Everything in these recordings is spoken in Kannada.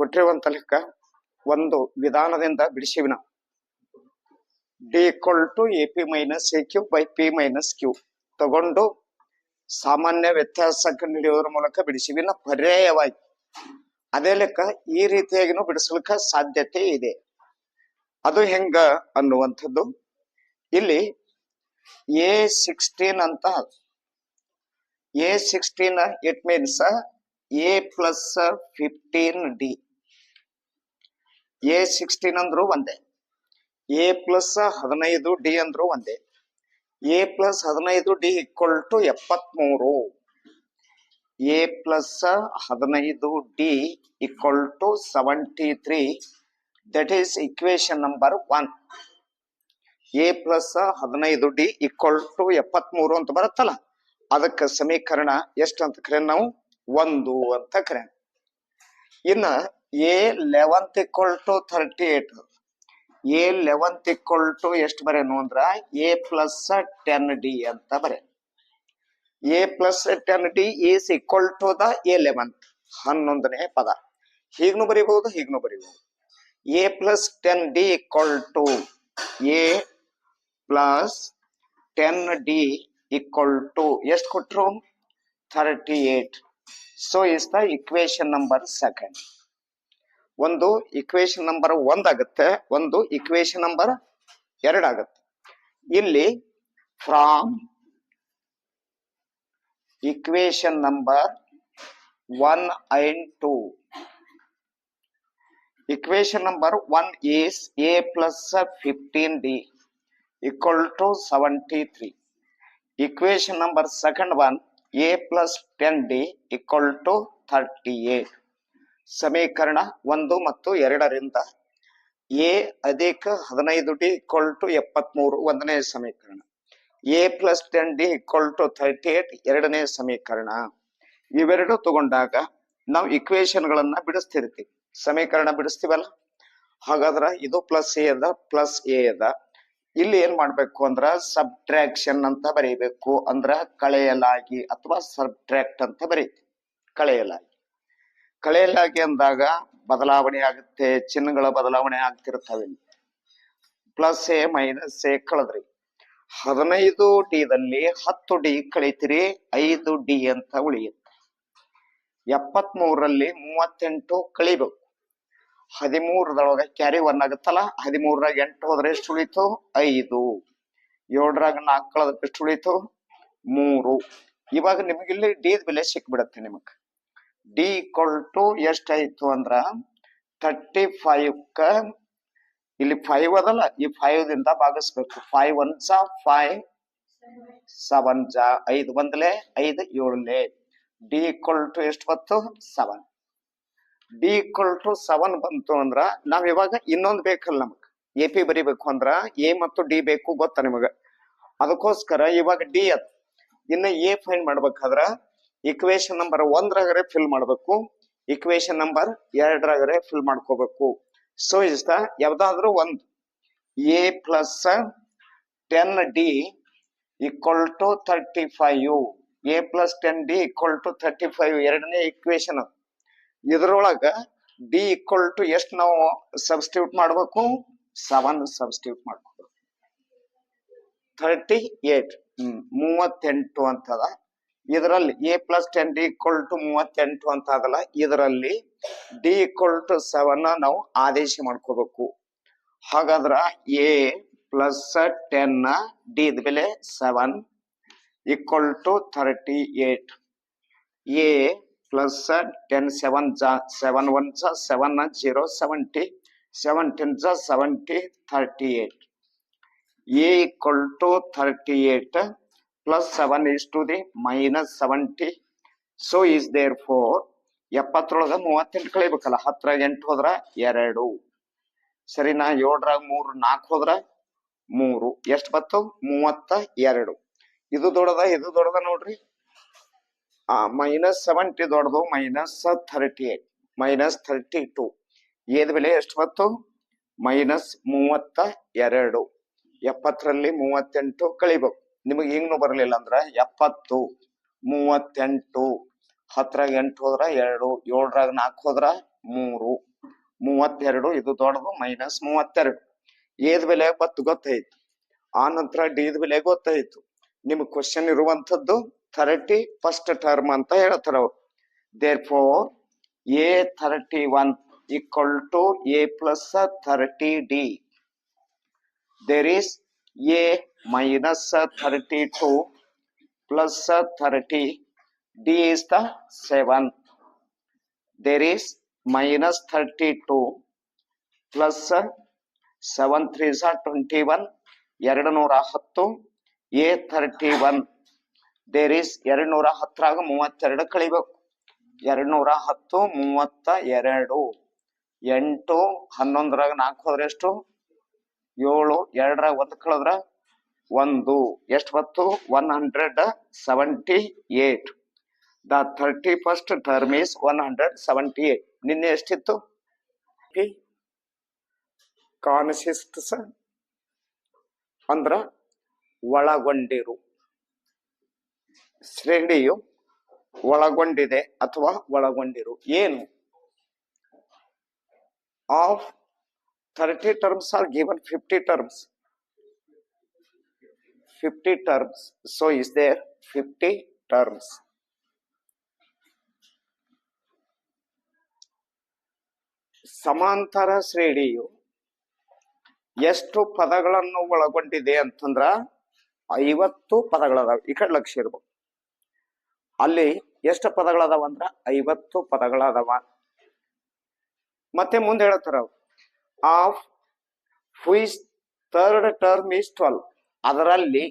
ಕೊಟ್ಟಿರುವಂತ ಲೆಕ್ಕ ಒಂದು ವಿಧಾನದಿಂದ ಬಿಡಿಸಿವಿ ನಾವು D equal to A P minus A Q by P minus Q ತಗೊಂಡು ಸಾಮಾನ್ಯ ವ್ಯತ್ಯಾಸ ಕಂಡುಹಿಡಿಯೋದ್ರ ಮೂಲಕ ಬಿಡಿಸಿವಿ ಇನ್ನು ಪರ್ಯಾಯವಾಗಿ. ಅದೇ ಲೆಕ್ಕ ಈ ರೀತಿಯಾಗಿನೂ ಬಿಡಿಸ್ಲಿಕ್ಕೆ ಸಾಧ್ಯತೆ ಇದೆ. ಅದು ಹೆಂಗ ಅನ್ನುವಂಥದ್ದು. ಇಲ್ಲಿ ಎ ಸಿಕ್ಸ್ಟೀನ್ ಅಂತ A sixteen it means A plus fifteen D A sixteen ಅಂದ್ರು ಒಂದೇ. ಎ ಪ್ಲಸ್ ಹದಿನೈದು ಡಿ ಅಂದ್ರು ಒಂದೇ. ಎ ಪ್ಲಸ್ ಹದಿನೈದು ಡಿ ಈಕ್ವಲ್ ಟು ಎಪ್ಪತ್ಮೂರು. ಎ ಪ್ಲಸ್ ಹದಿನೈದು D equal to seventy three that is equation number one A plus ಹದಿನೈದು ಡಿ ಈಕ್ವಲ್ ಟು ಎಪ್ಪತ್ಮೂರು ಅಂತ ಬರುತ್ತಲ್ಲ? ಅದಕ್ಕೆ ಸಮೀಕರಣ ಎಷ್ಟು ಅಂತ ಕರೆ ನಾವು? ಒಂದು ಅಂತ ಕರೆ ಇನ್ನ A eleventh equal to thirty eight A eleventh equal to ಎಷ್ಟು ಬರೇನು ಅಂದ್ರ ಎ ಪ್ಲಸ್ ಟೆನ್ ಡಿ ಅಂತ ಬರೆ A plus ten D is equal to the A eleventh ಹನ್ನೊಂದನೇ ಪದ. ಹೀಗ್ನು ಬರೀಬಹುದು, ಹೀಗ್ನು ಬರಿಬಹುದು. A plus ten D equal to A plus ten D equal to ಎಷ್ಟು ಕೊಟ್ಟರು thirty eight so is the equation number second ಒಂದು ಇಕ್ವೇಶನ್ ನಂಬರ್ ಒಂದ್ ಆಗುತ್ತೆ, ಒಂದು ಇಕ್ವೇಶನ್ ನಂಬರ್ ಎರಡ್ ಇಲ್ಲಿ from equation number one in two equation number one is A plus fifteen D equal to seventy three equation number second one A plus ten D equal to thirty eight ಸಮೀಕರಣ ಒಂದು ಮತ್ತು ಎರಡರಿಂದ ಎ ಅಧಿಕ ಹದಿನೈದು ಡಿ ಇಕ್ವಲ್ ಟು ಎಪ್ಪತ್ಮೂರು ಒಂದನೇ ಸಮೀಕರಣ. A plus ten D equal to thirty eight ಎರಡನೇ ಸಮೀಕರಣ. ಇವೆರಡು ತಗೊಂಡಾಗ ನಾವು ಇಕ್ವೇಶನ್ಗಳನ್ನ ಬಿಡಿಸ್ತಿರ್ತೀವಿ. ಸಮೀಕರಣ ಬಿಡಿಸ್ತೀವಲ್ಲ? ಹಾಗಾದ್ರೆ ಇದು ಪ್ಲಸ್ ಎ ಅದ ಪ್ಲಸ್ ಎ ಅದ. ಇಲ್ಲಿ ಏನ್ ಮಾಡ್ಬೇಕು ಅಂದ್ರ ಸಬ್ಟ್ರಾಕ್ಷನ್ ಅಂತ ಬರೀಬೇಕು. ಅಂದ್ರ ಕಳೆಯಲಾಗಿ ಅಥವಾ ಸಬ್ಟ್ರಾಕ್ಟ್ ಅಂತ ಬರೀತಿ ಕಳೆಯಲಾಗಿ. ಕಳೆಯಲಾಗಿ ಅಂದಾಗ ಬದಲಾವಣೆ ಆಗುತ್ತೆ, ಚಿನ್ನಗಳ ಬದಲಾವಣೆ ಆಗ್ತಿರ್ತವೆ. ಪ್ಲಸ್ ಎ, ಮೈನಸ್ ಎ ಕಳೆದ್ರಿ. ಹದಿನೈದು ಡಿದಲ್ಲಿ ಹತ್ತು ಡಿ ಕಳಿತೀರಿ, ಐದು ಡಿ ಅಂತ ಉಳಿಯುತ್ತೆ. ಎಪ್ಪತ್ಮೂರರಲ್ಲಿ ಮೂವತ್ತೆಂಟು ಕಳಿಬೇಕು. ಹದಿಮೂರದೊಳಗೆ ಕ್ಯಾರಿ ಒನ್ ಆಗುತ್ತಲ್ಲ, ಹದಿಮೂರರಾಗ ಎಂಟು ಹೋದ್ರೆ ಎಷ್ಟು ಉಳಿತು? ಐದು. ಏಳರಾಗ ನಾಲ್ಕು ಕಳೆದಕ್ಕೆ ಎಷ್ಟು ಉಳಿತು? ಮೂರು. ಇವಾಗ ನಿಮಗಿಲ್ಲಿ ಡಿ ಬೆಲೆ ಸಿಕ್ಬಿಡತ್ತೆ ನಿಮಗ್. ಡಿ ಈಕ್ವಲ್ ಟು ಎಷ್ಟಾಯ್ತು ಅಂದ್ರ ಥರ್ಟಿ ಫೈವ್ ಕ ಇಲ್ಲಿ ಫೈವ್ ಅದಲ್ಲ, ಈ ಫೈವ್ ದಿಂದ ಭಾಗಿಸ್ಬೇಕು. ಫೈವ್ ಒನ್ ಜಾ ಫೈವ್ ಸೆವೆನ್ ಜಾ, ಐದು ಒಂದ್ಲೆ ಐದು ಏಳ್ಲೆ. ಡಿ ಈಕ್ವಲ್ ಟು ಎಷ್ಟು ಬಂತು? Seven D equal to seven ಬಂತು ಅಂದ್ರ ನಾವ್ ಇವಾಗ ಇನ್ನೊಂದು ಬೇಕಲ್ಲ ನಮಗ್. ಎ ಪಿ ಬರಿಬೇಕು ಅಂದ್ರ ಎ ಮತ್ತು ಡಿ ಬೇಕು ಗೊತ್ತಾ ನಿಮಗ? ಅದಕ್ಕೋಸ್ಕರ ಇವಾಗ ಡಿ ಅದ್. ಇನ್ನ ಎ ಫೈನ್ ಮಾಡ್ಬೇಕಾದ್ರ ಇಕ್ವೇಶನ್ ನಂಬರ್ ಒಂದ್ರಾಗರೆ ಫಿಲ್ ಮಾಡ್ಬೇಕು. ಇಕ್ವೇಶನ್ ನಂಬರ್ ಎರಡರಾಗರೆ ಫಿಲ್ ಮಾಡ್ಕೋಬೇಕು. ಸೊ ಇಸ್ ದ ಯಾವ್ದಾದ್ರು ಒಂದು. A plus ten D equal to thirty five A plus ten D equal to thirty five ಎರಡನೇ ಇಕ್ವೇಶನ್ ಇದ್ರೊಳಗ ಡಿ ಈಕ್ವಲ್ ಟು ಎಷ್ಟು ನಾವು ಸಬ್ಸ್ಟಿಟ್ಯೂಟ್ ಮಾಡ್ಬೇಕು? ಸೆವೆನ್ ಸಬ್ಸ್ಟಿಟ್ಯೂಟ್ ಮಾಡ್ಬೇಕು ಥರ್ಟಿ ಏಟ್ ಮೂವತ್ತೆಂಟು ಅಂತದ. ಇದರಲ್ಲಿ A plus ten D equal to ಮೂವತ್ತೆಂಟು ಅಂತ ಆಗಲ್ಲ ಇದರಲ್ಲಿ ಡಿ ಈಕ್ವಲ್ ಟು ಸೆವೆನ್ ನಾವು ಆದೇಶ ಮಾಡ್ಕೋಬೇಕು. ಹಾಗಾದ್ರ ಎ ಪ್ಲಸ್ ಟೆನ್ ಡಿ ಇದ ಬೆಲೆ seven equal to thirty eight A plus ten seven ಜ ಸೆವೆನ್ ಒನ್ ಜ ಸೆವೆನ್ ಜೀರೋ ಸೆವೆಂಟಿ ಸೆವೆಂಟೀನ್ ಜ seventy thirty eight A equal to thirty eight plus seven is to the minus seventy so is therefore ಎಪ್ಪತ್ತರೊಳಗ ಮೂವತ್ತೆಂಟು ಕಳಿಬೇಕಲ್ಲ ಹತ್ತರಾಗ ಎಂಟು ಹೋದ್ರ ಎರಡು. ಸರಿನಾ ಏಳರಾಗ ಮೂರು, ನಾಲ್ಕು ಹೋದ್ರ ಮೂರು. ಎಷ್ಟು ಬತ್ತು ಮೂವತ್ತ ಎರಡು. ಇದು ದೊಡ್ಡದ ಇದು ದೊಡ್ಡದ ನೋಡ್ರಿ. ಆ ಮೈನಸ್ ಸೆವೆಂಟಿ ದೊಡ್ಡದು minus thirty eight minus thirty two ಏದ್ ಬೆಲೆ ಎಷ್ಟು ಬತ್ತು ಮೈನಸ್ ಮೂವತ್ತ ಎರಡು. ಎಪ್ಪತ್ತರಲ್ಲಿ ಮೂವತ್ತೆಂಟು ಕಳಿಬೇಕು ನಿಮಗೆ ಹಿಂಗ್ನು ಬರಲಿಲ್ಲ ಅಂದ್ರೆ ಎಪ್ಪತ್ತು, ಮೂವತ್ತೆಂಟು ಹತ್ತರಾಗ ಎಂಟು ಹೋದ್ರ ಎರಡು, ಏಳರಾಗ ನಾಲ್ಕು ಹೋದ್ರ ಮೂರು, ಮೂವತ್ತೆರಡು, ಇದು ದೊಡ್ಡದು ಮೈನಸ್ ಮೂವತ್ತೆರಡು. ಏದ್ ಬೆಲೆ ಬತ್ತು ಗೊತ್ತಾಯ್ತು. ಆ ನಂತರ ಡಿದ್ ಬೆಲೆ ಗೊತ್ತಾಯ್ತು. ನಿಮ್ಗೆ ಕ್ವಶನ್ ಇರುವಂತದ್ದು ಥರ್ಟಿ ಫಸ್ಟ್ ಟರ್ಮ್ ಅಂತ ಹೇಳ್ತಾರೆ ಅವ್ರು. Therefore A thirty one equal to A plus thirty D there is A thirty two plus thirty D is the 7 there is minus 32 plus 7 3s are 21 ಎರಡು ನೂರ ಹತ್ತು A thirty one there is ಎರಡು ನೂರ ಹತ್ತರಾಗ ಮೂವತ್ತೆರಡು ಕಳಿಬೇಕು. ಎರಡು ನೂರ ಹತ್ತು ಮೂವತ್ತ ಎರಡು ಎಂಟು, ಹನ್ನೊಂದರಾಗ ನಾಲ್ಕು ಹೋದ್ರೆ ಎಷ್ಟು? ಏಳು, ಎರಡರಾಗ ಒಂದು ಕಳೆದ್ರ ಒಂದು. ಎಷ್ಟು ಬತ್ತು one hundred seventy eight the thirty first term is one hundred seventy eight ನಿನ್ನೆ ಎಷ್ಟಿತ್ತು ಕಾನ್ಸಿಸ್ಟ್ಸ್ ಅಂದ್ರ ಒಳಗೊಂಡಿರು. ಶ್ರೇಣಿಯು ಒಳಗೊಂಡಿದೆ ಅಥವಾ ಒಳಗೊಂಡಿರು. ಏನು? Of thirty terms are given fifty terms fifty terms so is there fifty terms ಸಮಾಂತರ ಶ್ರೇಣಿಯು ಎಷ್ಟು ಪದಗಳನ್ನು ಒಳಗೊಂಡಿದೆ ಅಂತಂದ್ರ ಐವತ್ತು ಪದಗಳದಾವ. ಈ ಕಡೆ ಲಕ್ಷ ಇರ್ಬೇಕು. ಅಲ್ಲಿ ಎಷ್ಟು ಪದಗಳದಾವ ಅಂದ್ರ ಐವತ್ತು ಪದಗಳದಾವ. ಮತ್ತೆ ಮುಂದೆ ಹೇಳ್ತಾರ. Of whose third term is twelve ಅದರಲ್ಲಿ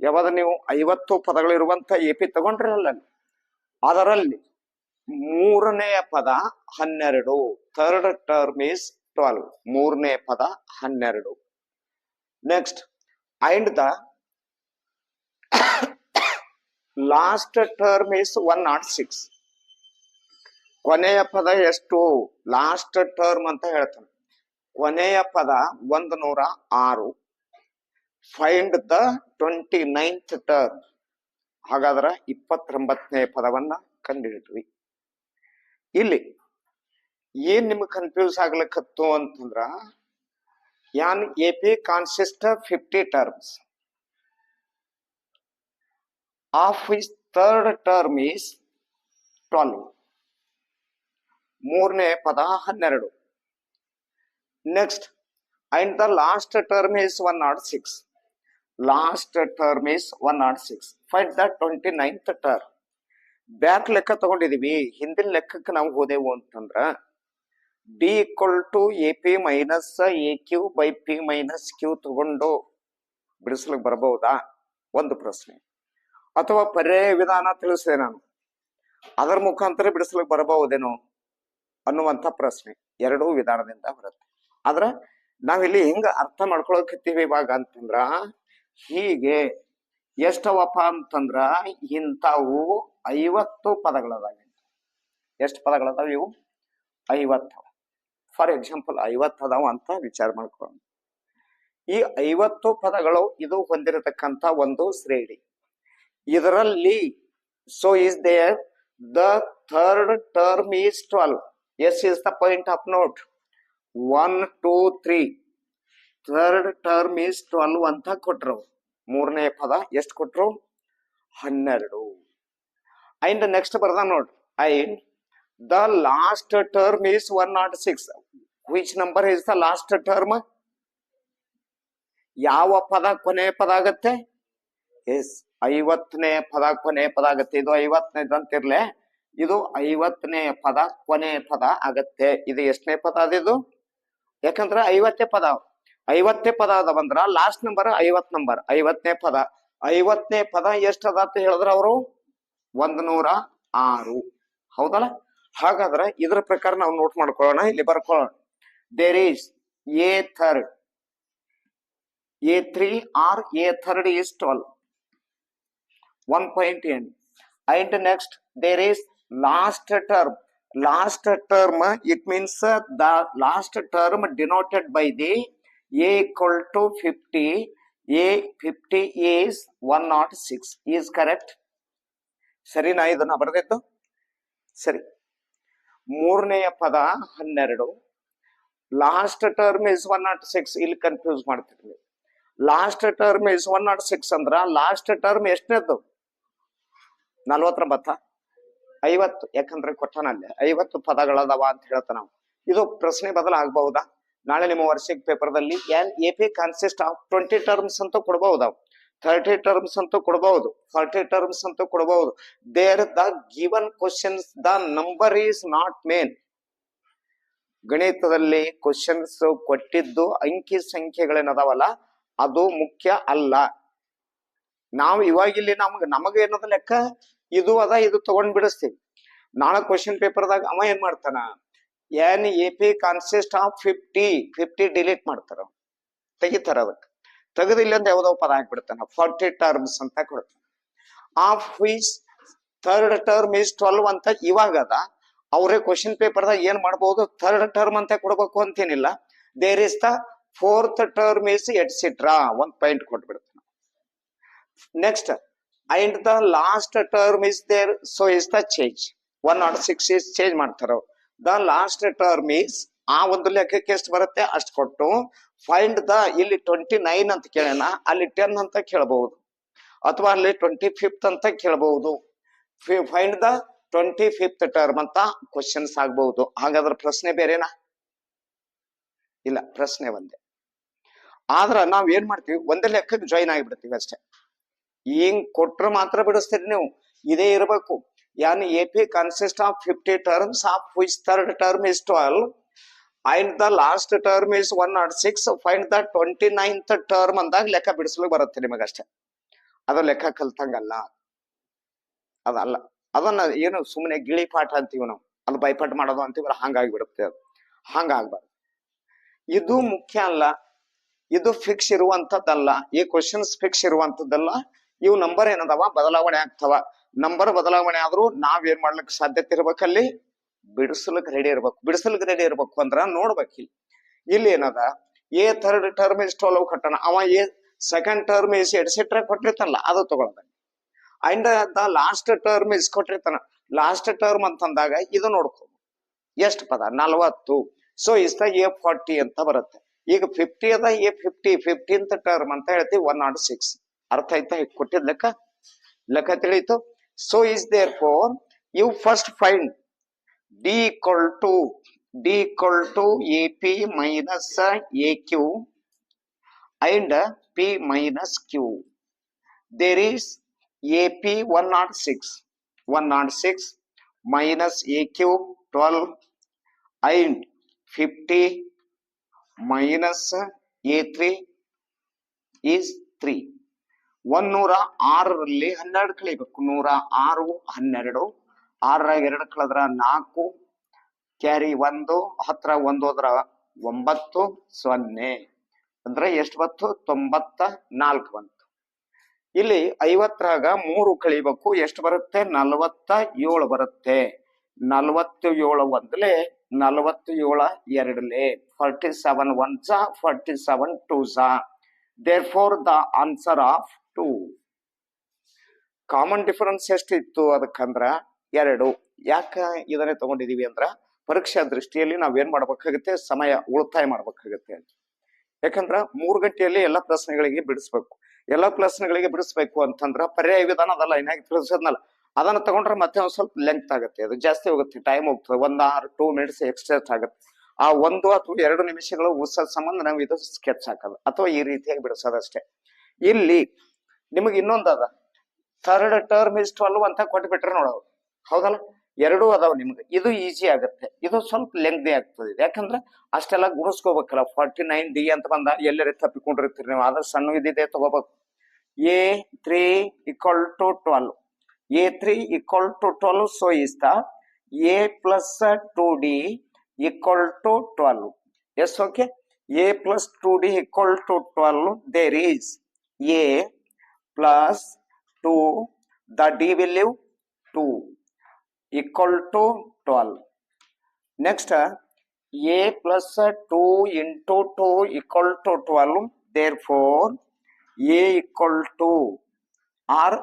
ಯಾವಾಗ ನೀವು ಐವತ್ತು ಪದಗಳಿರುವಂತ ಎ ಪಿ ತಗೊಂಡ್ರಲ್ಲ ಅದರಲ್ಲಿ ಮೂರನೆಯ ಪದ ಹನ್ನೆರಡು ಥರ್ಡ್ ಟರ್ಮ್ ಈಸ್ ಟ್ವೆಲ್ವ್ ಮೂರನೇ ಪದ ಹನ್ನೆರಡು. Next and the last term is one nought six ಕೊನೆಯ ಪದ ಎಷ್ಟು? ಲಾಸ್ಟ್ ಟರ್ಮ್ ಅಂತ ಹೇಳ್ತಾನೆ. ಕೊನೆಯ ಪದ ಒಂದು ನೂರ ಆರು. Find the twenty ninth term ಹಾಗಾದ್ರೆ ಇಪ್ಪತ್ತೊಂಬತ್ತನೇ ಪದವನ್ನ ಕಂಡುಹಿಡಿದ್ವಿ ಇಲ್ಲಿ, ಏನ್ ನಿಮ್ಗೆ ಕನ್ಫ್ಯೂಸ್ ಆಗ್ಲಿಕ್ಕತ್ತು ಅಂತಂದ್ರ, an A P consist fifty terms of is third term is twelve ಮೂರನೇ ಪದ ಹನ್ನೆರಡು. Next and the last term is one nought six last term is one nought six find the twenty ninth term back ಲೆಕ್ಕ ತಗೊಂಡಿದೀವಿ. ಹಿಂದಿನ ಲೆಕ್ಕಕ್ಕೆ ನಾವು ಹೋದೆವು ಅಂತಂದ್ರ D equal to A P minus A Q by P minus Q ತಗೊಂಡು ಬಿಡಿಸ್ಲಿಕ್ಕೆ ಬರಬಹುದಾ? ಒಂದು ಪ್ರಶ್ನೆ. ಅಥವಾ ಪರ್ಯಾಯ ವಿಧಾನ ತಿಳಿಸಿದೆ ನಾನು. ಅದರ ಮುಖಾಂತರ ಬಿಡಿಸ್ಲಿಕ್ಕೆ ಬರಬಹುದೇನೋ ಅನ್ನುವಂತ ಪ್ರಶ್ನೆ. ಎರಡೂ ವಿಧಾನದಿಂದ ಬರುತ್ತೆ. ಆದ್ರ ನಾವಿಲ್ಲಿ ಹೆಂಗ ಅರ್ಥ ಮಾಡ್ಕೊಳಕತ್ತೀವಿ ಇವಾಗ ಅಂತಂದ್ರ ಹೀಗೆ ಎಷ್ಟವಪ್ಪ ಅಂತಂದ್ರ ಇಂಥವು ಐವತ್ತು ಪದಗಳದಾವೆ. ಎಷ್ಟು ಪದಗಳದಾವ ಇವು? ಐವತ್ತು. ಫಾರ್ ಎಕ್ಸಾಂಪಲ್ ಐವತ್ತು ಅದಾವ ಅಂತ ವಿಚಾರ ಮಾಡ್ಕೊಳ್ಳೋಣ ಈ ಐವತ್ತು ಪದಗಳು ಇದು ಹೊಂದಿರತಕ್ಕಂಥ ಒಂದು ಶ್ರೇಣಿ. ಇದರಲ್ಲಿ so is there the third term is twelve as is the point of note one two three third term is twelve ಅಂತ ಕೊಟ್ರು. ಮೂರನೇ ಪದ ಎಷ್ಟು ಕೊಟ್ರು? ಹನ್ನೆರಡು. ಅಂಡ್ ನೆಕ್ಸ್ಟ್ ಬರ್ದ ನೋಡ್. And the last term is one nought six. Which number is the last term ಯಾವ ಪದ ಕೊನೆ ಪದ ಆಗತ್ತೆ? ಎಸ್ ಐವತ್ತನೇ ಪದ ಕೊನೆ ಪದ ಆಗತ್ತೆ. ಇದು ಐವತ್ತನೇದು ಅಂತಿರ್ಲೆ ಇದು ಐವತ್ತನೇ ಪದ ಕೊನೆ ಪದ ಆಗತ್ತೆ. ಇದು ಎಷ್ಟನೇ ಪದ ಅದಿದು? ಯಾಕಂದ್ರೆ ಐವತ್ತೇ ಪದ. ಐವತ್ತೇ ಪದ ಅದ ಬಂದ್ರ ಲಾಸ್ಟ್ ನಂಬರ್ ಐವತ್ ನಂಬರ್ ಐವತ್ತನೇ ಪದ. ಐವತ್ತನೇ ಪದ ಎಷ್ಟು ಅದ ಅಂತ ಹೇಳಿದ್ರ ಅವರು? ಒಂದ್ ನೂರ ಆರು. ಹೌದಲ್ಲ? ಹಾಗಾದ್ರೆ ಇದ್ರ ಪ್ರಕಾರ ನಾವು ನೋಟ್ ಮಾಡ್ಕೊಳ್ಳೋಣ, ಇಲ್ಲಿ ಬರ್ಕೊಳ್ಳೋಣ. There is A third A three are A third is twelve one point N and next there is last term last term it means the last term denoted by the A equal to fifty A fifty is one nought six is correct ಸರಿನಾ ಇದನ್ನ ಬರೆದಿತ್ತು ಸರಿ. ಮೂರನೆಯ ಪದ ಹನ್ನೆರಡು. Last term is one nought six ಇಲ್ಲಿ confuse ಮಾಡ್ತಿರ್ಲಿ last term is one nought six ಅಂದ್ರ ಲಾಸ್ಟ್ ಟರ್ಮ್ ಎಷ್ಟನೇದ್ದು? ನಲ್ವತ್ತೊಂಬತ್ತ? ಐವತ್ತು. ಯಾಕಂದ್ರೆ ಕೊಟ್ಟನಲ್ಲಿ. ಐವತ್ತು ಪದಗಳದಾವ ಅಂತ ಹೇಳ್ತಾನ ನಾವು. ಇದು ಪ್ರಶ್ನೆ ಬದಲಾಗಬಹುದಾ? ನಾಳೆ ನಿಮ್ಮ ವರ್ಷಕ್ಕೆ ಪೇಪರ್ದಲ್ಲಿ N A P consist of twenty terms ಅಂತ ಕೊಡಬಹುದು ಥರ್ಟಿ ಟರ್ಮ್ಸ್ ಅಂತ ಕೊಡಬಹುದು ಫಾರ್ಟಿ ಟರ್ಮ್ಸ್ ಅಂತ ಕೊಡಬಹುದು there the given questions the number is not main ಗಣಿತದಲ್ಲಿ ಕ್ವಶನ್ಸ್ ಕೊಟ್ಟಿದ್ದು ಅಂಕಿ ಸಂಖ್ಯೆಗಳೇನದಾವಲ್ಲ? ಅದು ಮುಖ್ಯ ಅಲ್ಲ. ನಾವು ಇವಾಗ ಇಲ್ಲಿ ನಮ್ಗ, ನಮಗ ಏನದ ಲೆಕ್ಕ? ಇದು ಅದ, ಇದು ತಗೊಂಡ್ ಬಿಡಿಸ್ತೀವಿ. ನಾಳೆ ಕ್ವಶನ್ ಪೇಪರ್ದಾಗ ಅವ ಏನ್ ಮಾಡ್ತಾನ? N A P consist of fifty fifty delete ಮಾಡ್ತಾರ ತೆಗಿತಾರ ಅದಕ್ಕೆ. ತೆಗೆದು ಇಲ್ಲೊಂದು ಯಾವುದೋ ಪದ ಹಾಕ್ಬಿಡ್ತಾನ ಫಾರ್ಟಿ ಟರ್ಮ್ಸ್ ಅಂತ ಕೊಡ್ತಾನ of these third term is twelve ಅಂತ ಇವಾಗ ಅದ. ಅವರೇ ಕ್ವಶನ್ ಪೇಪರ್ದಾಗ ಏನ್ ಮಾಡ್ಬೋದು? ಥರ್ಡ್ ಟರ್ಮ್ ಅಂತ ಕೊಡ್ಬೇಕು ಅಂತೇನಿಲ್ಲ. There is the fourth term is etcetera ಒಂದ್ point ಕೊಟ್ಬಿಡ್ತಾನ. Next and the last term is there so is the change one nought six is change ಮಾಡ್ತಾರ ದ ಲಾಸ್ಟ್ ಟರ್ಮ್ ಈಸ್, ಆ ಒಂದು ಲೆಕ್ಕಕ್ಕೆ ಎಷ್ಟು ಬರುತ್ತೆ? ಅಷ್ಟು ಕೊಟ್ಟು ಫೈಂಡ್ ದ ಇಲ್ಲಿ ಟ್ವೆಂಟಿ ನೈನ್ ಅಂತ ಕೇಳೋಣ. ಅಲ್ಲಿ ಟೆನ್ ಅಂತ ಕೇಳಬಹುದು ಅಥವಾ ಅಲ್ಲಿ ಟ್ವೆಂಟಿ ಫಿಫ್ತ್ ಅಂತ ಕೇಳಬಹುದು find the twenty fifth term ಅಂತ ಕ್ವಶನ್ಸ್ ಆಗಬಹುದು ಹಾಗಾದ್ರೆ ಪ್ರಶ್ನೆ ಬೇರೆನಾ? ಇಲ್ಲ, ಪ್ರಶ್ನೆ ಒಂದೇ. ಆದ್ರ ನಾವ್ ಏನ್ ಮಾಡ್ತೀವಿ? ಒಂದೇ ಲೆಕ್ಕಕ್ಕೆ ಜಾಯಿನ್ ಆಗಿಬಿಡ್ತೀವಿ ಅಷ್ಟೇ. ಹಿಂಗ್ ಕೊಟ್ರೆ ಮಾತ್ರ ಬಿಡಿಸ್ತೀರಿ ನೀವು. ಇದೇ ಇರಬೇಕು. A P consist of of which third term is twelve and the last term is one nought six find the twenty ninth term ಅಂದಾಗ ಲೆಕ್ಕ ಬಿಡಿಸ್ಲಿಕ್ಕೆ ಬರುತ್ತೆ ನಿಮಗಷ್ಟೇ. ಅದು ಲೆಕ್ಕ ಕಲ್ತಂಗಲ್ಲ. ಅದಲ್ಲ. ಅದನ್ನ ಏನು ಸುಮ್ಮನೆ ಗಿಳಿ ಪಾಠ ಅಂತೀವಿ ನಾವು. ಅದು ಬೈಪಾಠ ಮಾಡೋದು ಅಂತೀವಲ್ಲ ಹಂಗಾಗಿ ಬಿಡುತ್ತೆ ಅದು. ಹಂಗಾಗ್ಬಾರ್ದು. ಇದು ಮುಖ್ಯ ಅಲ್ಲ. ಇದು ಫಿಕ್ಸ್ ಇರುವಂತದ್ದಲ್ಲ. ಈ ಕ್ವಶನ್ಸ್ ಫಿಕ್ಸ್ ಇರುವಂತದ್ದಲ್ಲ. ಇವು ನಂಬರ್ ಏನದವ? ಬದಲಾವಣೆ ಆಗ್ತಾವ. ನಂಬರ್ ಬದಲಾವಣೆ ಆದ್ರೂ ನಾವ್ ಏನ್ ಮಾಡ್ಲಿಕ್ಕೆ ಸಾಧ್ಯತೆ ಇರ್ಬೇಕಲ್ಲಿ ಬಿಡಿಸ್ಲಿಕ್ಕೆ ರೆಡಿ ಇರ್ಬೇಕು. ಬಿಡಿಸ್ಲಿಕ್ಕೆ ರೆಡಿ ಇರ್ಬೇಕು ಅಂದ್ರ ನೋಡ್ಬೇಕು ಇಲ್ಲಿ. ಇಲ್ಲಿ ಏನದ? A third term is twelve ಕಟ್ಟಣ. ಅವ a second term is etcetera ಕೊಟ್ಟಿರ್ತಾನಲ್ಲ, ಅದು ತಗೊಳ್ದ. And the last term is ಕೊಟ್ಟಿರ್ತಾನ. Last term ಅಂತಂದಾಗ ಇದು ನೋಡ್ಕೊ. ಎಷ್ಟು ಪದ? ನಲ್ವತ್ತು. So is the a forty ಅಂತ ಬರುತ್ತೆ. ಈಗ ಫಿಫ್ಟಿ ಅದ ಎ ಫಿಫ್ಟಿ ಫಿಫ್ಟೀನ್ತ್ ಟರ್ಮ್ ಅಂತ ಹೇಳ್ತೀವಿ ಒನ್ ನಾಟ್ ಸಿಕ್ಸ್ ಅರ್ಥ ಆಯ್ತಾ? ಕೊಟ್ಟಿದ್ ಲೆಕ್ಕ? ಲೆಕ್ಕ ತಿಳಿಯಿತು So is therefore you first find d equal to d equal to AP minus AQ and P minus Q. There is AP 106, 106 minus AQ 12 and 50 minus A3 is 3. ಒಂದ್ನೂರ ಆರರಲ್ಲಿ ಹನ್ನೆರಡು ಕಳಿಬೇಕು ನೂರ ಆರು, ಹನ್ನೆರಡು. ಆರರಾಗ ಎರಡು ಕಳೆದ್ರ ನಾಲ್ಕು. ಕ್ಯಾರಿ ಒಂದು, ಹತ್ರ ಒಂದೋದ್ರ ಒಂಬತ್ತು, ಸೊನ್ನೆ. ಅಂದ್ರೆ ಎಷ್ಟು ಬಂತು? ತೊಂಬತ್ತ ನಾಲ್ಕು ಬಂತು. ಇಲ್ಲಿ ಐವತ್ತರಾಗ ಮೂರು ಕಳಿಬೇಕು ಎಷ್ಟು ಬರುತ್ತೆ? ನಲವತ್ತ ಏಳು ಬರುತ್ತೆ. ನಲವತ್ತು ಏಳು ಒಂದ್ಲೆ, ನಲವತ್ತು ಏಳ ಎರಡ್ಲೆ. Forty seven one saw forty seven two therefore the answer of two common difference ಎಷ್ಟಿತ್ತು ಅದಕ್ಕಂದ್ರ ಎರಡು. ಯಾಕ ಇದನ್ನೇ ತಗೊಂಡಿದೀವಿ ಅಂದ್ರ ಪರೀಕ್ಷಾ ದೃಷ್ಟಿಯಲ್ಲಿ ನಾವೇನ್ ಮಾಡ್ಬೇಕಾಗತ್ತೆ? ಸಮಯ ಉಳಿತಾಯ ಮಾಡ್ಬೇಕಾಗತ್ತೆ ಅಂತ. ಯಾಕಂದ್ರ ಮೂರು ಗಂಟೆಯಲ್ಲಿ ಎಲ್ಲಾ ಪ್ರಶ್ನೆಗಳಿಗೆ ಬಿಡಿಸ್ಬೇಕು. ಎಲ್ಲಾ ಪ್ರಶ್ನೆಗಳಿಗೆ ಬಿಡಿಸ್ಬೇಕು ಅಂತಂದ್ರ ಪರ್ಯಾಯ ವಿಧಾನ ಅದಲ್ಲ ಏನಾಗಿ ತಿಳಿಸೋದ್ನಲ್ಲ. ಅದನ್ನ ತಗೊಂಡ್ರೆ ಮತ್ತೆ ಒಂದ್ ಸ್ವಲ್ಪ ಲೆಂತ್ ಆಗುತ್ತೆ. ಅದು ಜಾಸ್ತಿ ಹೋಗುತ್ತೆ ಟೈಮ್ ಹೋಗ್ತದೆ. ಒಂದ್ ಆರ್ ಟೂ ಮಿನಿಟ್ಸ್ ಎಕ್ಸ್ಟ್ರಾ ಆಗುತ್ತೆ. ಆ ಒಂದು ಅಥವಾ ಎರಡು ನಿಮಿಷಗಳು ಉಳಿಸೋದ್ ಸಂಬಂಧ ನಾವು ಇದು ಸ್ಕೆಚ್ ಹಾಕೋದು. ಅಥವಾ ಈ ರೀತಿಯಾಗಿ ಬಿಡಿಸೋದಷ್ಟೇ ಇಲ್ಲಿ ನಿಮಗೆ ಇನ್ನೊಂದು ಅದ. ಥರ್ಡ್ ಟರ್ಮ್ ಇಸ್ ಟ್ವೆಲ್ವ್ ಅಂತ ಕೊಟ್ಬಿಟ್ರೆ ನೋಡೋದು ಹೌದಲ್ಲ? ಎರಡೂ ಅದಾವ ನಿಮ್ಗೆ. ಇದು ಈಸಿ ಆಗುತ್ತೆ. ಇದು ಸ್ವಲ್ಪ ಲೆಂಗ್ದಿ ಆಗ್ತದೆ. ಯಾಕಂದ್ರೆ ಅಷ್ಟೆಲ್ಲ ಗುಣಿಸ್ಕೋಬೇಕಲ್ಲ. ಫಾರ್ಟಿ ನೈನ್ ಡಿ ಅಂತ ಬಂದ ಎಲ್ಲರೇ ತಪ್ಪಿಕೊಂಡಿರ್ತೀರಿ ನೀವು. ಆದ್ರೆ ಸಣ್ಣ ಇದಿದೆ ತಗೋಬೇಕು. A three equal to twelve a three equal to twelve so the a plus two d equal to twelve yes okay a plus two d equal to twelve there is a plus 2 the d value 2 equal to 12 next a plus 2 into 2 equal to 12 therefore a equal to r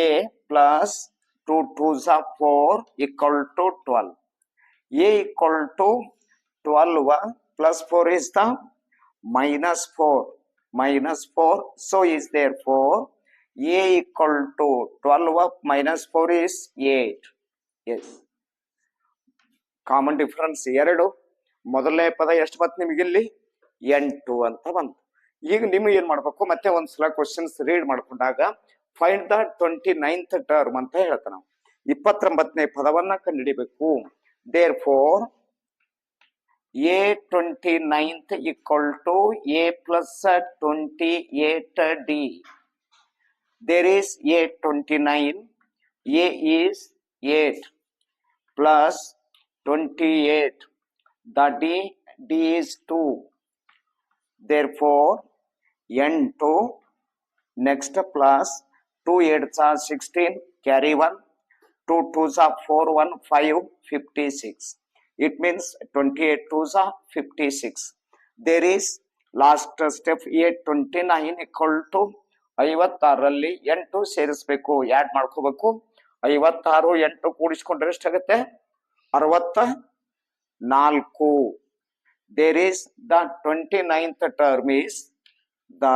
a plus 2 2 4 equal to 12 a equal to 12 plus 4 is the minus 4 minus 4 so, is therefore a equal to 12 minus 4 is 8 yes. Common difference ಎರಡು. ಮೊದಲನೇ ಪದ ಎಷ್ಟು ಬಂತು ನಿಮಗೆ ಇಲ್ಲಿ? ಎಂಟು ಅಂತ ಬಂತು. ಈಗ ನಿಮಗೆ ಏನು ಮಾಡಬೇಕು? ಮತ್ತೆ ಒಂದ್ಸಲ ಕ್ವಶನ್ಸ್ ರೀಡ್ ಮಾಡ್ಕೊಂಡಾಗ find the twenty ninth term ಅಂತ ಹೇಳ್ತಾನೆ ನಾವು. ಇಪ್ಪತ್ತೊಂಬತ್ತನೇ ಪದವನ್ನ ಕಂಡುಹಿಡಿಬೇಕು. Therefore a twenty ninth equal to a plus twenty eight d there is a twenty nine a is eight plus 28 the d d is 2 therefore n2 next plus 2 8s are 16 carry 1 2 2s are 4 1 5 56 it means 28 2s are 56 there is last step, a 29 equal to ಐವತ್ತಾರರಲ್ಲಿ ಎಂಟು ಸೇರಿಸ್ಬೇಕು. ಯಾಡ್ ಮಾಡ್ಕೋಬೇಕು. ಐವತ್ತಾರು ಎಂಟು ಕೂಡಿಸ್ಕೊಂಡ್ರೆ ಎಷ್ಟಾಗುತ್ತೆ? ಅರವತ್ತ ನಾಲ್ಕು there is the twenty ninth term is the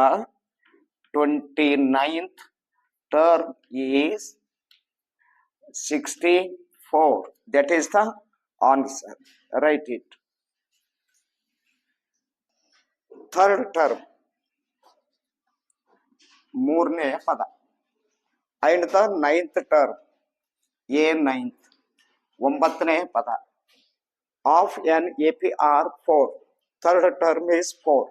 twenty ninth term is sixty four that is the answer right it third term ಮೂರನೇ ಪದ and the ninth term a ninth ಒಂಬತ್ತನೇ ಪದ of an A P are four third term is four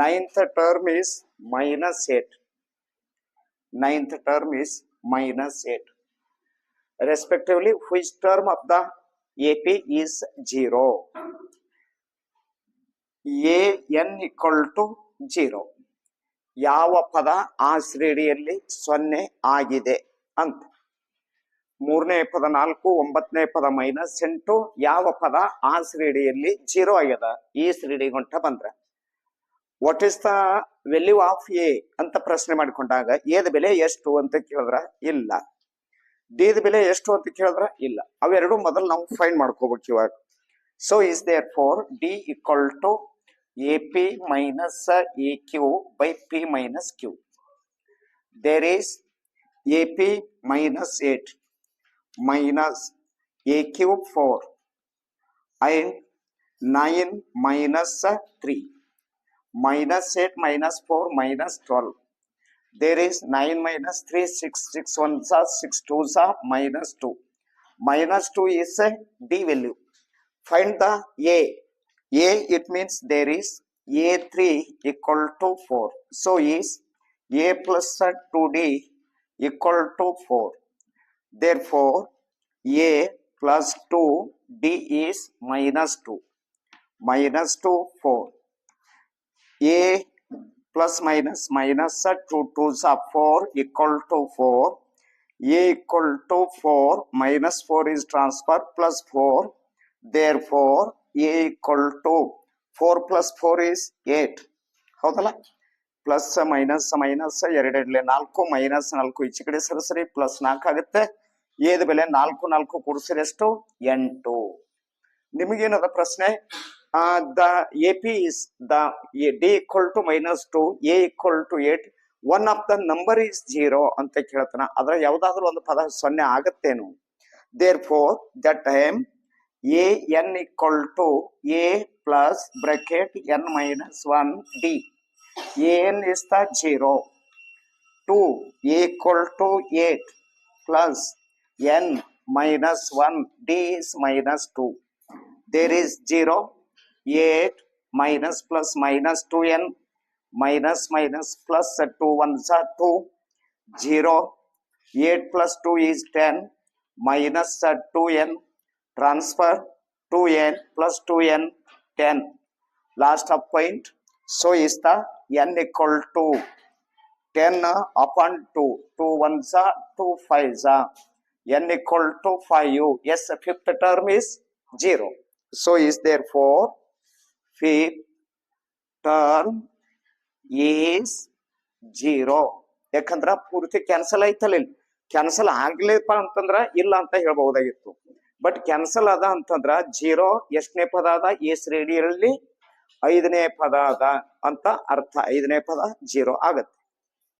ninth term is minus eight ninth term is minus eight respectively which term of the AP is zero a n equal to zero ಯಾವ ಪದ ಆ ಶ್ರೇಣಿಯಲ್ಲಿ ಸೊನ್ನೆ ಆಗಿದೆ ಅಂತ. ಮೂರನೇ ಪದ ನಾಲ್ಕು, ಒಂಬತ್ತನೇ ಪದ ಮೈನಸ್ ಎಂಟು, ಯಾವ ಪದ ಆ ಶ್ರೇಣಿಯಲ್ಲಿ ಜೀರೋ ಆಗ್ಯದ? ಈ ಶ್ರೇಣಿ ಹೊಂಟ ಬಂದ್ರೆ. What is the value of a ಅಂತ ಪ್ರಶ್ನೆ ಮಾಡಿಕೊಂಡಾಗ ಏದ ಬೆಲೆ ಎಷ್ಟು ಅಂತ ಕೇಳಿದ್ರ? ಇಲ್ಲ. ಡಿದ ಬೆಲೆ ಎಷ್ಟು ಅಂತ ಕೇಳಿದ್ರೆ ಇಲ್ಲ. ಅವೆರಡು ಮೊದಲು ನಾವು ಫೈಂಡ್ ಮಾಡ್ಕೋಬೇಕು ಇವಾಗ. So is therefore d equal to a p minus a q by p minus q there is a p minus eight a cube 4 and 9 minus uh, 3 minus 8 minus 4 minus 12 there is 9 minus 3 6 6 ones are 6 twos are minus 2 minus 2 is a d value. Find the a. A it means there is a3 equal to 4 so is a uh, 2d equal to 4 Therefore, a plus 2 d is minus 2. Minus 2, 4. a plus minus minus two twos four equal to four a equal to four minus four is transfer plus four therefore a equal to four plus four is eight ಹೌದಲ್ಲ? ಪ್ಲಸ್ ಮೈನಸ್ ಮೈನಸ್ ಎರಡೆರಲ್ಲೇ ನಾಲ್ಕು ಮೈನಸ್ ನಾಲ್ಕು. ಈಚೆ ಕಡೆ ಸರಸರಿ ಪ್ಲಸ್ ನಾಲ್ಕು ಆಗುತ್ತೆ. ಎದ ಬೆಲೆ ನಾಲ್ಕು ನಾಲ್ಕು ಕುಡಿಸಿದರೆ ಎಷ್ಟು? ಎಂಟು. ನಿಮಗೆ ಏನದ ಪ್ರಶ್ನೆ? The A P is the d equal to minus two a equal to eight one of the number is zero ಅಂತ ಕೇಳ್ತಾನ. ಅದ್ರ ಯಾವ್ದಾದ್ರು ಒಂದು ಪದ ಸೊನ್ನೆ ಆಗತ್ತೇನು? Therefore that time a n equal to a plus bracket n minus one d n is the zero to equal to eight plus n minus 1 d is minus 2 there is 0 8 minus plus minus 2n minus minus plus uh, 2 ones are 2 0 8 plus 2 is 10 uh, 2n transfer 2n plus 2n 10 last up point. So is the n equal to 10 upon 2 2 ones are 2 fives are n equal to 5 yes fifth term is 0 so is therefore fifth term is zero ಯಾಕಂದ್ರ ಪೂರ್ತಿ ಕ್ಯಾನ್ಸಲ್ ಆಯ್ತಲ್ಲ ಇಲ್ಲಿ. ಕ್ಯಾನ್ಸಲ್ ಆಗ್ಲಿಪ್ಪ ಅಂತಂದ್ರ ಇಲ್ಲ ಅಂತ ಹೇಳ್ಬಹುದಾಗಿತ್ತು. ಬಟ್ ಕ್ಯಾನ್ಸಲ್ ಅದ ಅಂತಂದ್ರ ಜೀರೋ ಎಷ್ಟನೇ ಪದ ಅದ ಎ ಶ್ರೇಣಿಯಲ್ಲಿ ಐದನೇ ಪದ ಅದ ಅಂತ ಅರ್ಥ. ಐದನೇ ಪದ ಜೀರೋ ಆಗತ್ತೆ.